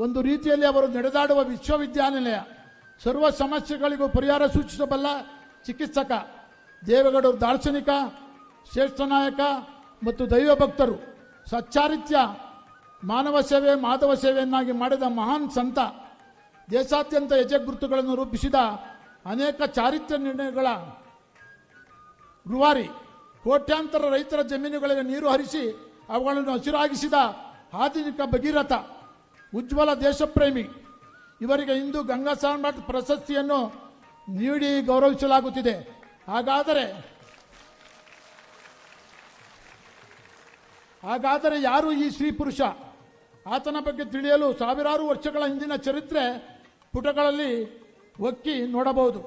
ಒಂದು ರೀತಿಯಲ್ಲಿ ಅವರು ನಡೆದಾಡುವ ವಿಶ್ವವಿದ್ಯಾನಿಲಯ ಸರ್ವ ಸಮಸ್ಯೆಗಳಿಗೂ ಪರಿಹಾರ ಸೂಚಿಸಬಲ್ಲ ಚಿಕಿತ್ಸಕ, ದೇವೇಗೌಡರು ದಾರ್ಶನಿಕ, ಶ್ರೇಷ್ಠ ನಾಯಕ ಮತ್ತು ದೈವ ಭಕ್ತರು. ಸಚ್ಚಾರಿತ್ಯ, ಮಾನವ ಸೇವೆ, ಮಾಧವ ಸೇವೆಯನ್ನಾಗಿ ಮಾಡಿದ ಮಹಾನ್ ಸಂತ, ದೇಶಾದ್ಯಂತ ಯಜಗುರುತುಗಳನ್ನು ಗುರುತುಗಳನ್ನು ರೂಪಿಸಿದ ಅನೇಕ ಚಾರಿತ್ರ್ಯ ನಿರ್ಣಯಗಳ ರೂವಾರಿ ಕೋಟ್ಯಾಂತರ ರೈತರ ಜಮೀನುಗಳಿಗೆ ನೀರು ಹರಿಸಿ ಅವುಗಳನ್ನು ಹಸಿರಾಗಿಸಿದ ಆಧುನಿಕ ಭಗೀರಥ ಉಜ್ವಲ ದೇಶಪ್ರೇಮಿ. ಇವರಿಗೆ ಇಂದು ಗಂಗಾ ಸಾಮ್ರಾಟ್ ಪ್ರಶಸ್ತಿಯನ್ನು ನೀಡಿ ಗೌರವಿಸಲಾಗುತ್ತಿದೆ. ಹಾಗಾದರೆ ಹಾಗಾದರೆ ಯಾರು ಈ ಸ್ತ್ರೀ ಪುರುಷ? ಆತನ ಬಗ್ಗೆ ತಿಳಿಯಲು ಸಾವಿರಾರು ವರ್ಷಗಳ ಹಿಂದಿನ ಚರಿತ್ರೆ ಪುಟಗಳಲ್ಲಿ ಒಕ್ಕಿ ನೋಡಬಹುದು.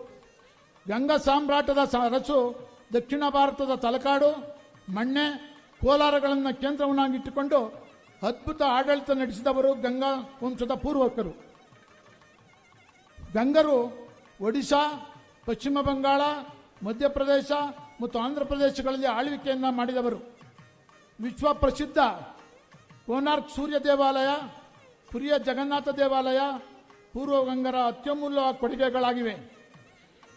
ಗಂಗಾ ಸಾಮ್ರಾಟದ ಸರಸು ದಕ್ಷಿಣ ಭಾರತದ ತಲಕಾಡು, ಮಣ್ಣೆ, ಕೋಲಾರಗಳನ್ನು ಕೇಂದ್ರವನ್ನಾಗಿಟ್ಟುಕೊಂಡು ಅದ್ಭುತ ಆಡಳಿತ ನಡೆಸಿದವರು ಗಂಗಾ ವಂಶದ ಪೂರ್ವಕರು. ಗಂಗರು ಒಡಿಶಾ, ಪಶ್ಚಿಮ ಬಂಗಾಳ, ಮಧ್ಯಪ್ರದೇಶ ಮತ್ತು ಆಂಧ್ರ ಪ್ರದೇಶಗಳಲ್ಲಿ ಆಳ್ವಿಕೆಯನ್ನು ಮಾಡಿದವರು. ವಿಶ್ವ ಪ್ರಸಿದ್ಧ ಕೋನಾರ್ಕ್ ಸೂರ್ಯ ದೇವಾಲಯ ಪುರಿಯ ಜಗನ್ನಾಥ ದೇವಾಲಯ, ಪೂರ್ವ ಗಂಗರ ಅತ್ಯಮೂಲ್ಯ ಕೊಡುಗೆಗಳಾಗಿವೆ.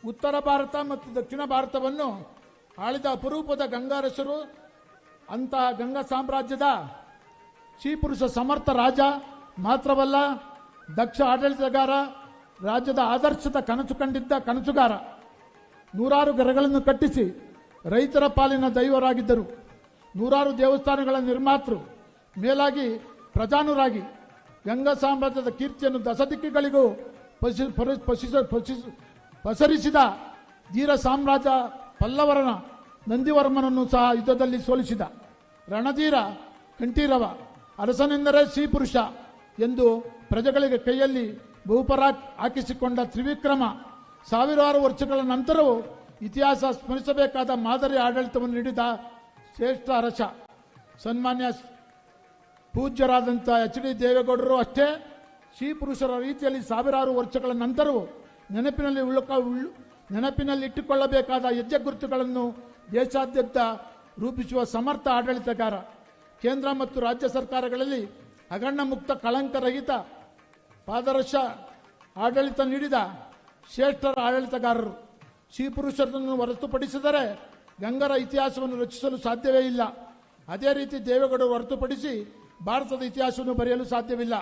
ಉತ್ತರ ಭಾರತ ಮತ್ತು ದಕ್ಷಿಣ ಭಾರತವನ್ನು ಆಳಿದ ಅಪರೂಪದ ಗಂಗಾರಸರು ಅಂತಹ ಗಂಗಾ ಸಾಮ್ರಾಜ್ಯದ ಶ್ರೀಪುರುಷ ಸಮರ್ಥ ರಾಜ ಮಾತ್ರವಲ್ಲ, ದಕ್ಷ ಆಡಳಿತಗಾರ, ರಾಜ್ಯದ ಆದರ್ಶದ ಕನಸು ಕಂಡಿದ್ದ ಕನಸುಗಾರ. ನೂರಾರು ಗರಗಳನ್ನು ಕಟ್ಟಿಸಿ ರೈತರ ಪಾಲಿನ ದೈವರಾಗಿದ್ದರು. ನೂರಾರು ದೇವಸ್ಥಾನಗಳ ನಿರ್ಮಾತೃ, ಮೇಲಾಗಿ ಪ್ರಧಾನರಾಗಿ ಗಂಗಾ ಸಾಮ್ರಾಜ್ಯದ ಕೀರ್ತಿಯನ್ನು ದಶದಿಕ್ಕಿಗಳಿಗೂ ಪಶಿ, ಪಸರಿಸಿದ ಧೀರ ಸಾಮ್ರಾಜ್ಯ ಪಲ್ಲವರನ ನಂದಿವರ್ಮನನ್ನು ಸಹ ಯುದ್ಧದಲ್ಲಿ ಸೋಲಿಸಿದ. ರಣಧೀರ, ಕಂಠೀರವ ಅರಸನೆಂದರೆ ಶ್ರೀಪುರುಷ ಎಂದು ಪ್ರಜೆಗಳಿಗೆ ಕೈಯಲ್ಲಿ ಬಹುಪರಾಟ್ ಹಾಕಿಸಿಕೊಂಡ ತ್ರಿವಿಕ್ರಮ ಸಾವಿರಾರು ವರ್ಷಗಳ ನಂತರವೂ ಇತಿಹಾಸ ಸ್ಮರಿಸಬೇಕಾದ ಮಾದರಿ ಆಡಳಿತವನ್ನು ನೀಡಿದ ಶ್ರೇಷ್ಠ ಅರಸ. ಸನ್ಮಾನ್ಯ ಪೂಜ್ಯರಾದಂಥ ಎಚ್ ಡಿ ದೇವೇಗೌಡರು ಅಷ್ಟೇ ಶ್ರೀಪುರುಷರ ರೀತಿಯಲ್ಲಿ ಸಾವಿರಾರು ವರ್ಷಗಳ ನಂತರವೂ ನೆನಪಿನಲ್ಲಿ ಉಳ್ಕ ಉಳ್- ನೆನಪಿನಲ್ಲಿ ಇಟ್ಟುಕೊಳ್ಳಬೇಕಾದ ಹೆಜ್ಜೆ ಗುರುತುಗಳನ್ನು ದೇಶಾದ್ಯಂತ ರೂಪಿಸುವ ಸಮರ್ಥ ಆಡಳಿತಗಾರ. ಕೇಂದ್ರ ಮತ್ತು ರಾಜ್ಯ ಸರ್ಕಾರಗಳಲ್ಲಿ ಹಗರಣ ಮುಕ್ತ ಕಳಂಕರಹಿತ ಪಾದರ್ಶ ಆಡಳಿತ ನೀಡಿದ ಶ್ರೇಷ್ಠರ ಆಡಳಿತಗಾರರು. ಶ್ರೀಪುರುಷರನ್ನು ಹೊರತುಪಡಿಸಿದರೆ ಗಂಗರ ಇತಿಹಾಸವನ್ನು ರಚಿಸಲು ಸಾಧ್ಯವೇ ಇಲ್ಲ. ಅದೇ ರೀತಿ ದೇವೇಗೌಡರು ಹೊರತುಪಡಿಸಿ ಭಾರತದ ಇತಿಹಾಸವನ್ನು ಬರೆಯಲು ಸಾಧ್ಯವಿಲ್ಲ.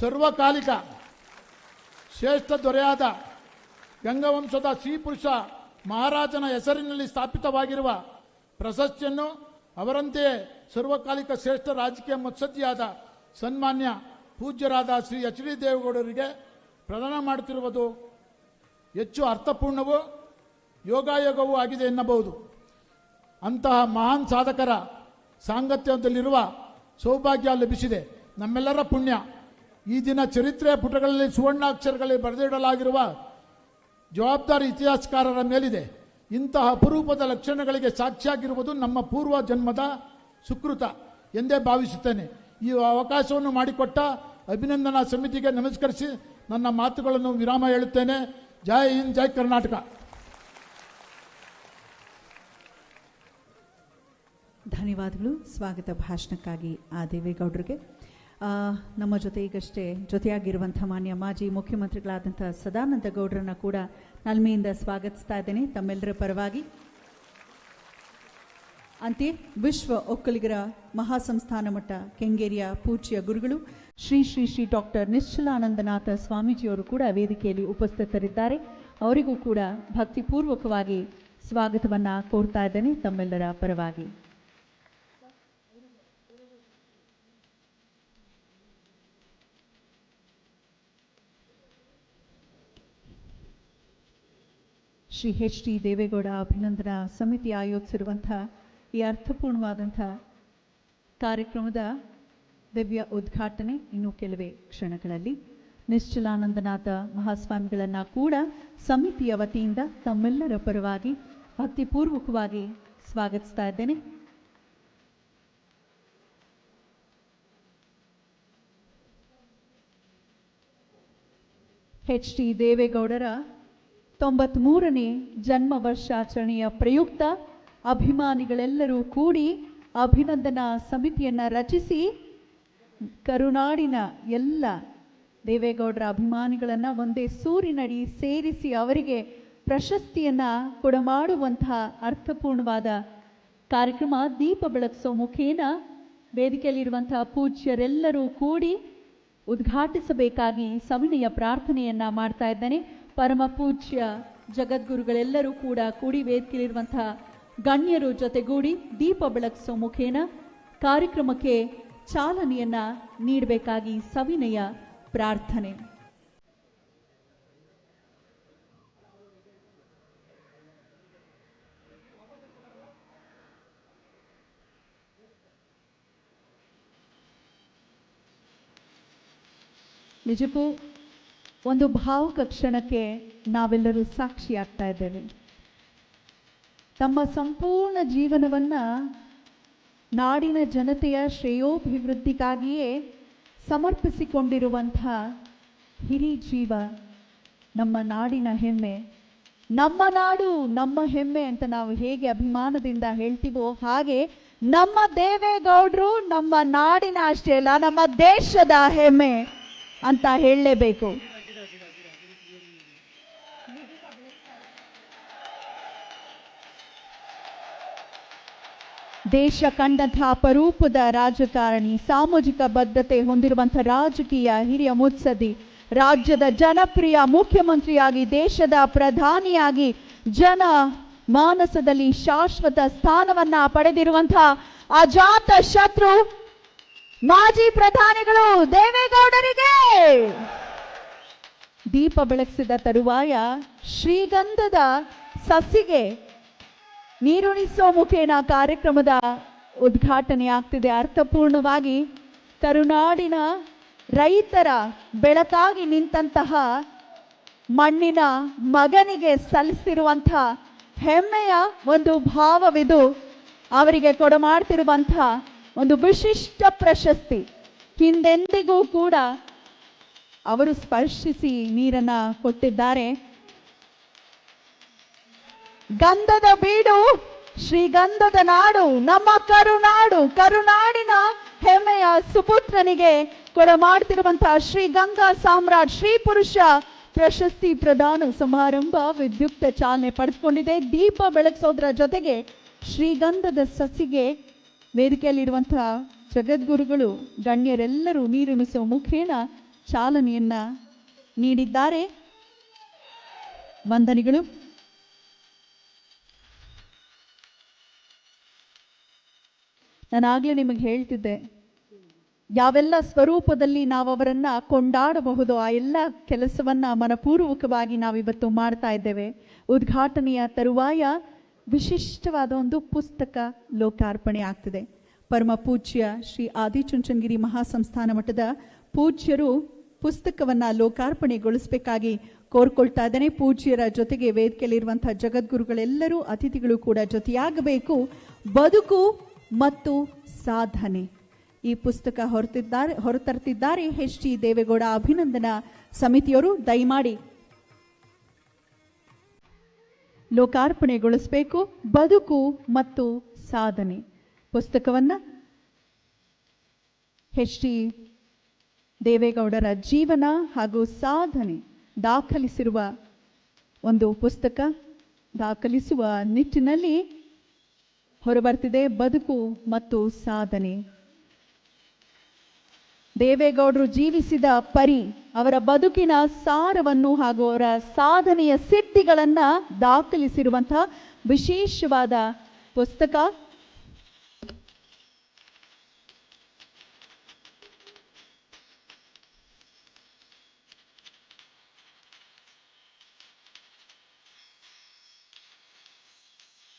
ಸರ್ವಕಾಲಿಕ ಶ್ರೇಷ್ಠ ದೊರೆಯಾದ ಗಂಗವಂಶದ ಶ್ರೀಪುರುಷ ಮಹಾರಾಜನ ಹೆಸರಿನಲ್ಲಿ ಸ್ಥಾಪಿತವಾಗಿರುವ ಪ್ರಶಸ್ತಿಯನ್ನು ಅವರಂತೆಯೇ ಸರ್ವಕಾಲಿಕ ಶ್ರೇಷ್ಠ ರಾಜಕೀಯ ಮತ್ಸದ್ದಿಯಾದ ಸನ್ಮಾನ್ಯ ಪೂಜ್ಯರಾದ ಶ್ರೀ ಎಚ್ ಡಿ ದೇವೇಗೌಡರಿಗೆ ಪ್ರದಾನ ಮಾಡುತ್ತಿರುವುದು ಹೆಚ್ಚು ಅರ್ಥಪೂರ್ಣವೂ ಯೋಗಾಯೋಗವೂ ಆಗಿದೆ ಎನ್ನಬಹುದು. ಅಂತಹ ಮಹಾನ್ ಸಾಧಕರ ಸಾಂಗತ್ಯದಲ್ಲಿರುವ ಸೌಭಾಗ್ಯ ಲಭಿಸಿದೆ. ನಮ್ಮೆಲ್ಲರ ಪುಣ್ಯ. ಈ ದಿನ ಚರಿತ್ರೆಯ ಪುಟಗಳಲ್ಲಿ ಸುವರ್ಣಾಕ್ಷರಗಳಲ್ಲಿ ಬರೆದಿಡಲಾಗಿರುವ ಜವಾಬ್ದಾರಿ ಇತಿಹಾಸಕಾರರ ಮೇಲಿದೆ. ಇಂತಹ ಅಪರೂಪದ ಲಕ್ಷಣಗಳಿಗೆ ಸಾಕ್ಷಿಯಾಗಿರುವುದು ನಮ್ಮ ಪೂರ್ವ ಜನ್ಮದ ಸುಕೃತ ಎಂದೇ ಭಾವಿಸುತ್ತೇನೆ. ಈ ಅವಕಾಶವನ್ನು ಮಾಡಿಕೊಟ್ಟ ಅಭಿನಂದನಾ ಸಮಿತಿಗೆ ನಮಸ್ಕರಿಸಿ ನನ್ನ ಮಾತುಗಳನ್ನು ವಿರಾಮ ಹೇಳುತ್ತೇನೆ. ಜೈ ಹಿಂದ್, ಜೈ ಕರ್ನಾಟಕ. ಧನ್ಯವಾದಗಳು. ಸ್ವಾಗತ ಭಾಷಣಕ್ಕಾಗಿ ಆ ದೇವೇಗೌಡರಿಗೆ. ನಮ್ಮ ಜೊತೆ ಈಗಷ್ಟೇ ಜೊತೆಯಾಗಿರುವಂಥ ಮಾನ್ಯ ಮಾಜಿ ಮುಖ್ಯಮಂತ್ರಿಗಳಾದಂಥ ಸದಾನಂದ ಗೌಡರನ್ನ ಕೂಡ ನಲ್ಮೆಯಿಂದ ಸ್ವಾಗತಿಸ್ತಾ ಇದ್ದೇನೆ. ತಮ್ಮೆಲ್ಲರ ಪರವಾಗಿ ಅಂತೆಯೇ ವಿಶ್ವ ಒಕ್ಕಲಿಗರ ಮಹಾಸಂಸ್ಥಾನ ಮಠ ಕೆಂಗೇರಿಯ ಪೂಜ್ಯ ಗುರುಗಳು ಶ್ರೀ ಶ್ರೀ ಶ್ರೀ ಡಾಕ್ಟರ್ ನಿಶ್ಚಲಾನಂದನಾಥ ಸ್ವಾಮೀಜಿಯವರು ಕೂಡ ವೇದಿಕೆಯಲ್ಲಿ ಉಪಸ್ಥಿತರಿದ್ದಾರೆ. ಅವರಿಗೂ ಕೂಡ ಭಕ್ತಿಪೂರ್ವಕವಾಗಿ ಸ್ವಾಗತವನ್ನು ಕೋರ್ತಾ ಇದ್ದೇನೆ. ತಮ್ಮೆಲ್ಲರ ಪರವಾಗಿ. ಶ್ರೀ ಎಚ್ ಡಿ ದೇವೇಗೌಡ ಅಭಿನಂದನಾ ಸಮಿತಿ ಆಯೋಜಿಸಿರುವಂಥ ಈ ಅರ್ಥಪೂರ್ಣವಾದಂಥ ಕಾರ್ಯಕ್ರಮದ ದಿವ್ಯ ಉದ್ಘಾಟನೆ ಇನ್ನು ಕೆಲವೇ ಕ್ಷಣಗಳಲ್ಲಿ. ನಿಶ್ಚಲಾನಂದನಾಥ ಮಹಾಸ್ವಾಮಿಗಳನ್ನು ಕೂಡ ಸಮಿತಿಯ ವತಿಯಿಂದ ತಮ್ಮೆಲ್ಲರ ಪರವಾಗಿ ಭಕ್ತಿಪೂರ್ವಕವಾಗಿ ಸ್ವಾಗತಿಸ್ತಾ ಇದ್ದೇನೆ. ಹೆಚ್ ಡಿ ದೇವೇಗೌಡರ ತೊಂಬತ್ಮೂರನೇ ಜನ್ಮ ವರ್ಷಾಚರಣೆಯ ಪ್ರಯುಕ್ತ ಅಭಿಮಾನಿಗಳೆಲ್ಲರೂ ಕೂಡಿ ಅಭಿನಂದನಾ ಸಮಿತಿಯನ್ನು ರಚಿಸಿ ಕರುನಾಡಿನ ಎಲ್ಲ ದೇವೇಗೌಡರ ಅಭಿಮಾನಿಗಳನ್ನು ಒಂದೇ ಸೂರಿನಡಿ ಸೇರಿಸಿ ಅವರಿಗೆ ಪ್ರಶಸ್ತಿಯನ್ನು ಕೊಡಮಾಡುವಂತಹ ಅರ್ಥಪೂರ್ಣವಾದ ಕಾರ್ಯಕ್ರಮ ದೀಪ ಬೆಳಗಿಸೋ ಮುಖೇನ ವೇದಿಕೆಯಲ್ಲಿರುವಂತಹ ಪೂಜ್ಯರೆಲ್ಲರೂ ಕೂಡಿ ಉದ್ಘಾಟಿಸಬೇಕಾಗಿ ಸವಿನಯ ಪ್ರಾರ್ಥನೆಯನ್ನು ಮಾಡ್ತಾ ಇದ್ದೇನೆ. ಪರಮ ಪೂಜ್ಯ ಜಗದ್ಗುರುಗಳೆಲ್ಲರೂ ಕೂಡ ಕೂಡಿ ವೇದಿಕೆಯಲ್ಲಿರುವಂತಹ ಗಣ್ಯರು ಜೊತೆಗೂಡಿ ದೀಪ ಬೆಳಗಿಸೋ ಮುಖೇನ ಕಾರ್ಯಕ್ರಮಕ್ಕೆ ಚಾಲನೆಯನ್ನ ನೀಡಬೇಕಾಗಿ ಸವಿನಯ ಪ್ರಾರ್ಥನೆ. ನಿಜಕ್ಕೂ ಒಂದು ಭಾವುಕ ಕ್ಷಣಕ್ಕೆ ನಾವೆಲ್ಲರೂ ಸಾಕ್ಷಿಯಾಗ್ತಾ ಇದ್ದೇವೆ. ತಮ್ಮ ಸಂಪೂರ್ಣ ಜೀವನವನ್ನ ನಾಡಿನ ಜನತೆಯ ಶ್ರೇಯೋಭಿವೃದ್ಧಿಗಾಗಿಯೇ ಸಮರ್ಪಿಸಿಕೊಂಡಿರುವಂಥ ಹಿರಿ ಜೀವ ನಮ್ಮ ನಾಡಿನ ಹೆಮ್ಮೆ. ನಮ್ಮ ನಾಡು, ನಮ್ಮ ಹೆಮ್ಮೆ ಅಂತ ನಾವು ಹೇಗೆ ಅಭಿಮಾನದಿಂದ ಹೇಳ್ತೀವೋ ಹಾಗೆ ನಮ್ಮ ದೇವೇಗೌಡರು ನಮ್ಮ ನಾಡಿನ ಅಷ್ಟೇ ಅಲ್ಲ, ನಮ್ಮ ದೇಶದ ಹೆಮ್ಮೆ ಅಂತ ಹೇಳಲೇಬೇಕು. ದೇಶ ಕಂಡಂತಹ ಅಪರೂಪದ ರಾಜಕಾರಣಿ, ಸಾಮಾಜಿಕ ಬದ್ಧತೆ ಹೊಂದಿರುವಂಥ ರಾಜಕೀಯ ಹಿರಿಯ ಮುತ್ಸದಿ ರಾಜ್ಯದ ಜನಪ್ರಿಯ ಮುಖ್ಯಮಂತ್ರಿಯಾಗಿ, ದೇಶದ ಪ್ರಧಾನಿಯಾಗಿ, ಜನ ಮಾನಸದಲ್ಲಿ ಶಾಶ್ವತ ಸ್ಥಾನವನ್ನ ಪಡೆದಿರುವಂತಹ ಅಜಾತ ಶತ್ರು ಮಾಜಿ ಪ್ರಧಾನಿಗಳು ದೇವೇಗೌಡರಿಗೆ. ದೀಪ ಬೆಳಗಿಸಿದ ತರುವಾಯ ಶ್ರೀಗಂಧದ ಸಸಿಗೆ ನೀರುಣಿಸೋ ಮುಖೇನ ಕಾರ್ಯಕ್ರಮದ ಉದ್ಘಾಟನೆ ಆಗ್ತಿದೆ ಅರ್ಥಪೂರ್ಣವಾಗಿ ಕರುನಾಡಿನ ರೈತರ ಬೆಳಕಾಗಿ ನಿಂತಹ ಮಣ್ಣಿನ ಮಗನಿಗೆ ಸಲ್ಲಿಸಿರುವಂಥ ಹೆಮ್ಮೆಯ ಒಂದು ಭಾವವಿದು ಅವರಿಗೆ ಕೊಡಮಾಡ್ತಿರುವಂಥ ಒಂದು ವಿಶಿಷ್ಟ ಪ್ರಶಸ್ತಿ. ಹಿಂದೆಂದಿಗೂ ಕೂಡ ಅವರು ಸ್ಪರ್ಶಿಸಿ ನೀರನ್ನ ಕೊಟ್ಟಿದ್ದಾರೆ. ಗಂಧದ ಬೀಡು, ಶ್ರೀಗಂಧದ ನಾಡು, ನಮ್ಮ ಕರುನಾಡು, ಕರುನಾಡಿನ ಹೆಮ್ಮೆಯ ಸುಪುತ್ರನಿಗೆ ಕೊಡಮಾಡ್ತಿರುವಂತಹ ಶ್ರೀ ಗಂಗಾ ಸಾಮ್ರಾಟ್, ಶ್ರೀ ಪುರುಷ ಪ್ರಶಸ್ತಿ ಪ್ರದಾನ ಸಮಾರಂಭ ವಿದ್ಯುಕ್ತ ಚಾಲನೆ ಪಡೆದುಕೊಂಡಿದೆ. ದೀಪ ಬೆಳಗಿಸೋದ್ರ ಜೊತೆಗೆ ಶ್ರೀಗಂಧದ ಸಸಿಗೆ ವೇದಿಕೆಯಲ್ಲಿರುವಂತಹ ಜಗದ್ಗುರುಗಳು, ಗಣ್ಯರೆಲ್ಲರೂ ನೀರುಣಿಸುವ ಮುಖೇನ ಚಾಲನೆಯನ್ನ ನೀಡಿದ್ದಾರೆ. ವಂದನೆಗಳು. ನಾನಾಗಲೇ ನಿಮಗೆ ಹೇಳ್ತಿದ್ದೆ. ಯಾವೆಲ್ಲ ಸ್ವರೂಪದಲ್ಲಿ ನಾವು ಅವರನ್ನು ಕೊಂಡಾಡಬಹುದು, ಆ ಎಲ್ಲ ಕೆಲಸವನ್ನ ಮನಪೂರ್ವಕವಾಗಿ ನಾವಿವತ್ತು ಮಾಡ್ತಾ ಇದ್ದೇವೆ. ಉದ್ಘಾಟನೆಯ ತರುವಾಯ ವಿಶಿಷ್ಟವಾದ ಒಂದು ಪುಸ್ತಕ ಲೋಕಾರ್ಪಣೆ ಆಗ್ತಿದೆ. ಪರಮ ಪೂಜ್ಯ ಶ್ರೀ ಆದಿಚುಂಚನಗಿರಿ ಮಹಾಸಂಸ್ಥಾನ ಮಠದ ಪೂಜ್ಯರು ಪುಸ್ತಕವನ್ನ ಲೋಕಾರ್ಪಣೆಗೊಳಿಸಬೇಕಾಗಿ ಕೋರ್ಕೊಳ್ತಾ ಇದ್ದೇನೆ. ಪೂಜ್ಯರ ಜೊತೆಗೆ ವೇದಿಕೆಯಲ್ಲಿರುವಂತಹ ಜಗದ್ಗುರುಗಳೆಲ್ಲರೂ, ಅತಿಥಿಗಳು ಕೂಡ ಜೊತೆಯಾಗಬೇಕು. ಬದುಕು ಮತ್ತು ಸಾಧನೆ. ಈ ಪುಸ್ತಕ ಹೊರತಿದ್ದಾರೆ, ಹೊರತರ್ತಿದ್ದಾರೆ ಎಚ್ ಟಿ ದೇವೇಗೌಡ ಅಭಿನಂದನಾ ಸಮಿತಿಯವರು. ದಯಮಾಡಿ ಲೋಕಾರ್ಪಣೆಗೊಳಿಸಬೇಕು, ಬದುಕು ಮತ್ತು ಸಾಧನೆ. ಪುಸ್ತಕವನ್ನು ಎಚ್ ಟಿ ದೇವೇಗೌಡರ ಜೀವನ ಹಾಗೂ ಸಾಧನೆ ದಾಖಲಿಸಿರುವ ಒಂದು ಪುಸ್ತಕ ದಾಖಲಿಸುವ ನಿಟ್ಟಿನಲ್ಲಿ ಹೊರಬರ್ತಿದೆ ಬದುಕು ಮತ್ತು ಸಾಧನೆ. ದೇವೇಗೌಡರು ಜೀವಿಸಿದ ಪರಿ ಅವರ ಬದುಕಿನ ಸಾರವನ್ನು ಹಾಗೂ ಅವರ ಸಾಧನೆಯ ಸಿದ್ಧಿಗಳನ್ನು ದಾಖಲಿಸಿರುವಂತಹ ವಿಶೇಷವಾದ ಪುಸ್ತಕ.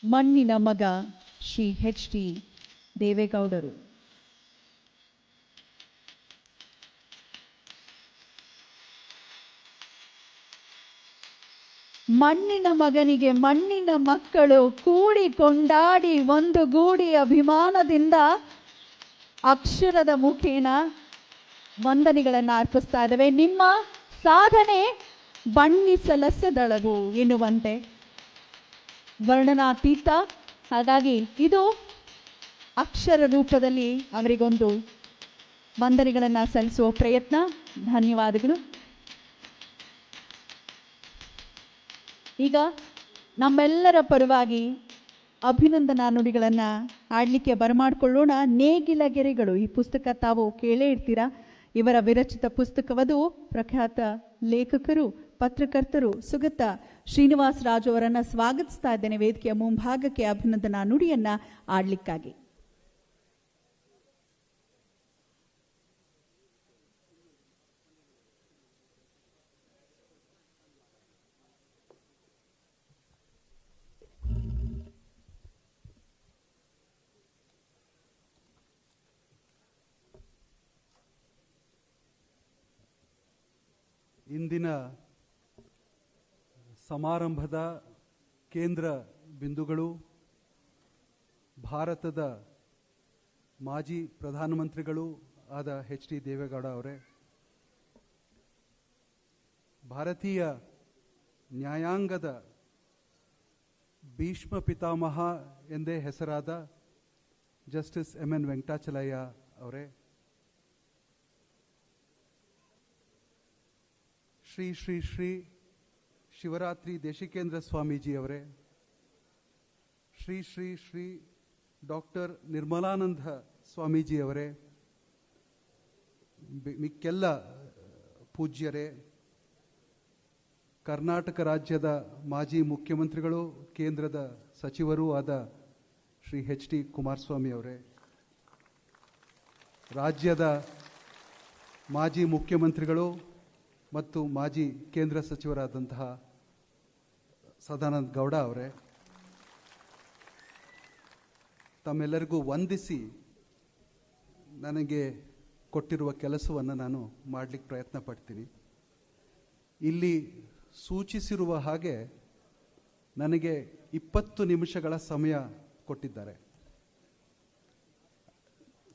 ಮಣ್ಣಿನ ಮಗ. ಶ್ರೀ ಹೆಚ್ ಡಿ ದೇವೇಗೌಡರು. ಮಣ್ಣಿನ ಮಗನಿಗೆ ಮಣ್ಣಿನ ಮಕ್ಕಳು ಕೂಡಿ ಕೊಂಡಾಡಿ ಒಂದು ಗೂಡಿ ಅಭಿಮಾನದಿಂದ ಅಕ್ಷರದ ಮುಖೇನ ವಂದನೆಗಳನ್ನು ಅರ್ಪಿಸ್ತಾ ಇದ್ದಾವೆ. ನಿಮ್ಮ ಸಾಧನೆ ಬಣ್ಣಿಸಲಸದಳಗು ಎನ್ನುವಂತೆ. ವರ್ಣನಾತೀತ ಹಾಗಾಗಿ ಇದು ಅಕ್ಷರ ರೂಪದಲ್ಲಿ ಅವರಿಗೊಂದು ವಂದನೆಗಳನ್ನು ಸಲ್ಲಿಸುವ ಪ್ರಯತ್ನ. ಧನ್ಯವಾದಗಳು. ಈಗ ನಮ್ಮೆಲ್ಲರ ಪರವಾಗಿ ಅಭಿನಂದನಾ ನುಡಿಗಳನ್ನು ಆಡಲಿಕ್ಕೆ ಬರಮಾಡಿಕೊಳ್ಳೋಣ. ನೇಗಿಲ ಗೆರೆಗಳು, ಈ ಪುಸ್ತಕ ತಾವು ಕೇಳೇ ಇರ್ತೀರಾ? ಇವರ ವಿರಚಿತ ಪುಸ್ತಕವದು ಪ್ರಖ್ಯಾತ ಲೇಖಕರು ಪತ್ರಕರ್ತರು ಸುಗತ ಶ್ರೀನಿವಾಸ್ ರಾಜು ಅವರನ್ನು ಸ್ವಾಗತಿಸ್ತಾ ಇದ್ದೇನೆ ವೇದಿಕೆಯ ಮುಂಭಾಗಕ್ಕೆ ಅಭಿನಂದನಾ ನುಡಿಯನ್ನ ಆಡ್ಲಿಕ್ಕಾಗಿ. ಇಂದಿನ ಸಮಾರಂಭದ ಕೇಂದ್ರ ಬಿಂದುಗಳು, ಭಾರತದ ಮಾಜಿ ಪ್ರಧಾನಮಂತ್ರಿಗಳು ಆದ ಎಚ್ ಡಿ ದೇವೇಗೌಡ ಅವರೇ, ಭಾರತೀಯ ನ್ಯಾಯಾಂಗದ ಭೀಷ್ಮ ಪಿತಾಮಹ ಎಂದೇ ಹೆಸರಾದ ಜಸ್ಟಿಸ್ ಎಂ ಎನ್ ವೆಂಕಟಾಚಲಯ್ಯ ಅವರೇ, ಶ್ರೀ ಶ್ರೀ ಶ್ರೀ ಶಿವರಾತ್ರಿ ದೇಶಿಕೇಂದ್ರ ಸ್ವಾಮೀಜಿಯವರೇ, ಶ್ರೀ ಶ್ರೀ ಶ್ರೀ ಡಾಕ್ಟರ್ ನಿರ್ಮಲಾನಂದ ಸ್ವಾಮೀಜಿಯವರೇ ಮಿಕ್ಕೆಲ್ಲ ಪೂಜ್ಯರೇ, ಕರ್ನಾಟಕ ರಾಜ್ಯದ ಮಾಜಿ ಮುಖ್ಯಮಂತ್ರಿಗಳು, ಕೇಂದ್ರದ ಸಚಿವರೂ ಆದ ಶ್ರೀ ಎಚ್ ಡಿ ಕುಮಾರಸ್ವಾಮಿ ಅವರೇ, ರಾಜ್ಯದ ಮಾಜಿ ಮುಖ್ಯಮಂತ್ರಿಗಳು ಮತ್ತು ಮಾಜಿ ಕೇಂದ್ರ ಸಚಿವರಾದಂತಹ ಸದಾನಂದ ಗೌಡ ಅವರೇ, ತಮ್ಮೆಲ್ಲರಿಗೂ ವಂದಿಸಿ ನನಗೆ ಕೊಟ್ಟಿರುವ ಕೆಲಸವನ್ನು ನಾನು ಮಾಡಲಿಕ್ಕೆ ಪ್ರಯತ್ನ ಪಡ್ತೀನಿ. ಇಲ್ಲಿ ಸೂಚಿಸಿರುವ ಹಾಗೆ ನನಗೆ ಇಪ್ಪತ್ತು ನಿಮಿಷಗಳ ಸಮಯ ಕೊಟ್ಟಿದ್ದಾರೆ.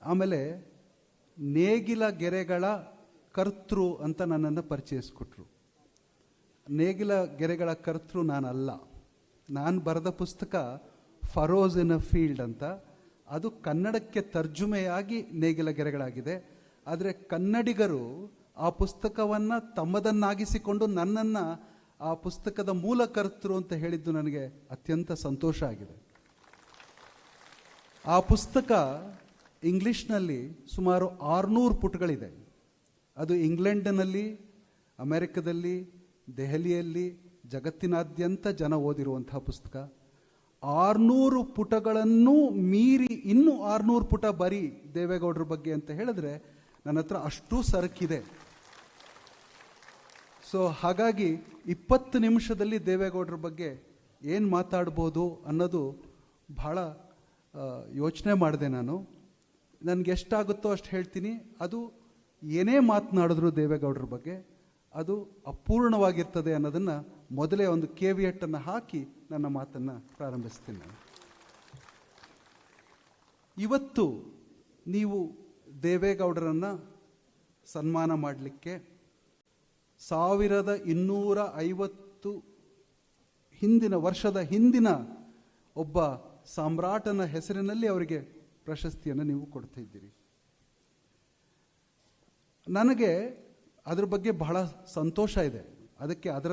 ಆಮೇಲೆ ನೇಗಿಲ ಗೆರೆಗಳ ಕರ್ತೃ ಅಂತ ನನ್ನನ್ನು ಪರಿಚಯಿಸ್ಕೊಟ್ರು. ನೇಗಿಲ ಗೆರೆಗಳ ಕರ್ತೃ ನಾನಲ್ಲ. ನಾನು ಬರೆದ ಪುಸ್ತಕ ಫರೋಸ್ ಇನ್ ಅ ಫೀಲ್ಡ್ ಅಂತ. ಅದು ಕನ್ನಡಕ್ಕೆ ತರ್ಜುಮೆಯಾಗಿ ನೇಗಿಲ ಗೆರೆಗಳಾಗಿದೆ. ಆದರೆ ಕನ್ನಡಿಗರು ಆ ಪುಸ್ತಕವನ್ನು ತಮ್ಮದನ್ನಾಗಿಸಿಕೊಂಡು ನನ್ನನ್ನು ಆ ಪುಸ್ತಕದ ಮೂಲ ಕರ್ತೃ ಅಂತ ಹೇಳಿದ್ದು ನನಗೆ ಅತ್ಯಂತ ಸಂತೋಷ ಆಗಿದೆ. ಆ ಪುಸ್ತಕ ಇಂಗ್ಲಿಷ್ನಲ್ಲಿ ಸುಮಾರು ಆರುನೂರು ಪುಟಗಳಿದೆ. ಅದು ಇಂಗ್ಲೆಂಡ್ನಲ್ಲಿ, ಅಮೆರಿಕದಲ್ಲಿ ದೆಹಲಿಯಲ್ಲಿ ಜಗತ್ತಿನಾದ್ಯಂತ ಜನ ಓದಿರುವಂತಹ ಪುಸ್ತಕ. ಆರ್ನೂರು ಪುಟಗಳನ್ನು ಮೀರಿ ಇನ್ನೂ ಆರ್ನೂರು ಪುಟ ಬರೀ ದೇವೇಗೌಡರ ಬಗ್ಗೆ ಅಂತ ಹೇಳಿದ್ರೆ ನನ್ನ ಹತ್ರ ಅಷ್ಟೂ ಸರಕಿದೆ. ಸೊ ಹಾಗಾಗಿ ಇಪ್ಪತ್ತು ನಿಮಿಷದಲ್ಲಿ ದೇವೇಗೌಡರ ಬಗ್ಗೆ ಏನು ಮಾತಾಡ್ಬೋದು ಅನ್ನೋದು ಬಹಳ ಯೋಚನೆ ಮಾಡಿದೆ ನಾನು. ನನಗೆ ಎಷ್ಟಾಗುತ್ತೋ ಅಷ್ಟು ಹೇಳ್ತೀನಿ. ಅದು ಏನೇ ಮಾತನಾಡಿದ್ರು ದೇವೇಗೌಡರ ಬಗ್ಗೆ. ಅದು ಅಪೂರ್ಣವಾಗಿರ್ತದೆ ಅನ್ನೋದನ್ನು ಮೊದಲೇ ಒಂದು ಕೇವಿಯಟ್ಟನ್ನು ಹಾಕಿ ನನ್ನ ಮಾತನ್ನು ಪ್ರಾರಂಭಿಸ್ತೀನಿ. ನಾನು ಇವತ್ತು ನೀವು ದೇವೇಗೌಡರನ್ನು ಸನ್ಮಾನ ಮಾಡಲಿಕ್ಕೆ ಸಾವಿರದ ಇನ್ನೂರ ಐವತ್ತು ಹಿಂದಿನ ವರ್ಷದ ಹಿಂದಿನ ಒಬ್ಬ ಸಾಮ್ರಾಟನ ಹೆಸರಿನಲ್ಲಿ ಅವರಿಗೆ ಪ್ರಶಸ್ತಿಯನ್ನು ನೀವು ಕೊಡ್ತಾ ಇದ್ದೀರಿ. ನನಗೆ ಅದ್ರ ಬಗ್ಗೆ ಬಹಳ ಸಂತೋಷ ಇದೆ. ಅದಕ್ಕೆ ಅದರ